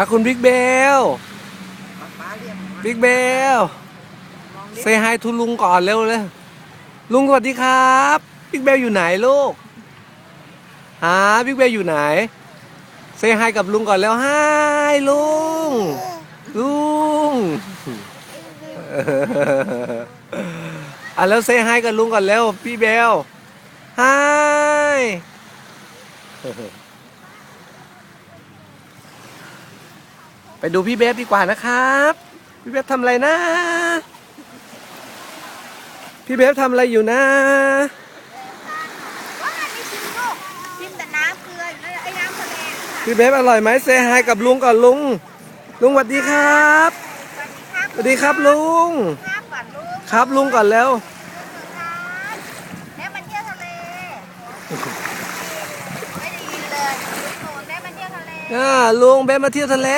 อะคุณบิ๊กเบล ป้าเรียกบิ๊กเบลเซฮายทุลุงก่อนเร็วเลยลุงสวัสดีครับ บิ๊กเบลอยู่ไหนลูกฮะบิ๊กเบลอยู่ไหนเซฮายกับลุงก่อนแล้วฮายลุง ลุงอะแล้วเซฮายกับลุงก่อนแล้วพี่เบลฮาย ไปดูพี่เบฟดีกว่านะครับ พี่เบฟทำอะไรนะ พี่เบฟทำอะไรอยู่นะว่าไม่ชิมลูกชิมแต่น้ำเกลืออยู่เลยไอ้น้ำทะเลค่ะพี่เบฟอร่อยไหมเซฮายกับลุงก่อนลุง ลุงสวัสดีครับสวัสดีครับสวัสดีครับลุง ครับก่อนลูกครับลุงก่อนแล้ว ครับแม่มาเที่ยวทะเลไม่ได้ยินเลยลุงโหนแม่มาเที่ยวทะเล อ่าลุงเบฟมาเที่ยวทะเล